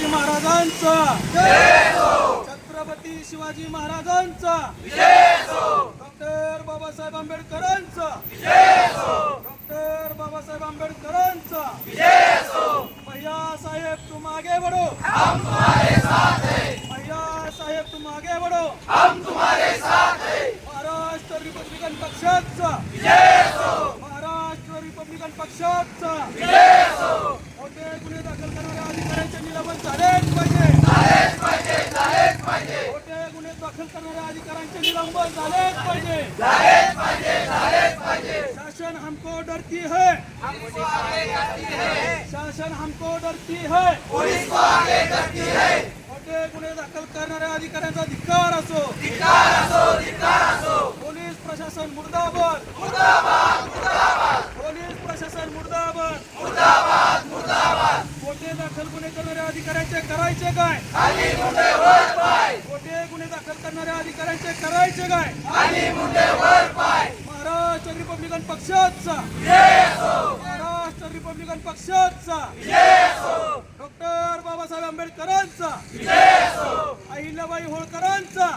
शिवाजी महाराजांचा. छत्रपती शिवाजी महाराजांचा. डॉक्टर बाबासाहेब आंबेडकरांचा. डॉक्टर बाबासाहेब आंबेडकरांचा. भैया साहेब तुम आगे बढ़ो भैया साहेब तुम आगे बढ़ो महाराष्ट्र रिपब्लिकन पक्षाचा. महाराष्ट्र रिपब्लिकन पक्षाचा मोठे गुन्हे दाखल करणाऱ्या अधिकाऱ्यांचे निलंबन झालेच पाहिजे मोठे गुन्हे दाखल करणाऱ्या अधिकाऱ्यांचे निलंबन झालेच पाहिजे. शासन हमको डरती है. शासन हमको डरती है. मोठे गुन्हे दाखल करणाऱ्या अधिकाऱ्यांचा धिक्कार असो. पोलीस प्रशासन मुर्दाबाद. पोलीस प्रशासन मुर्दाबाद. मोठे दाखल गुन्हे करणाऱ्या अधिकाऱ्यांचे करायचे काय? मोठे गुन्हे दाखल करणाऱ्या अधिकाऱ्यांचे करायचे काय? महाराष्ट्र रिपब्लिकन पक्षाचा. महाराष्ट्र रिपब्लिकन पक्षाचा. डॉक्टर बाबासाहेब आंबेडकरांचा. अहिल्याबाई होळकरांचा.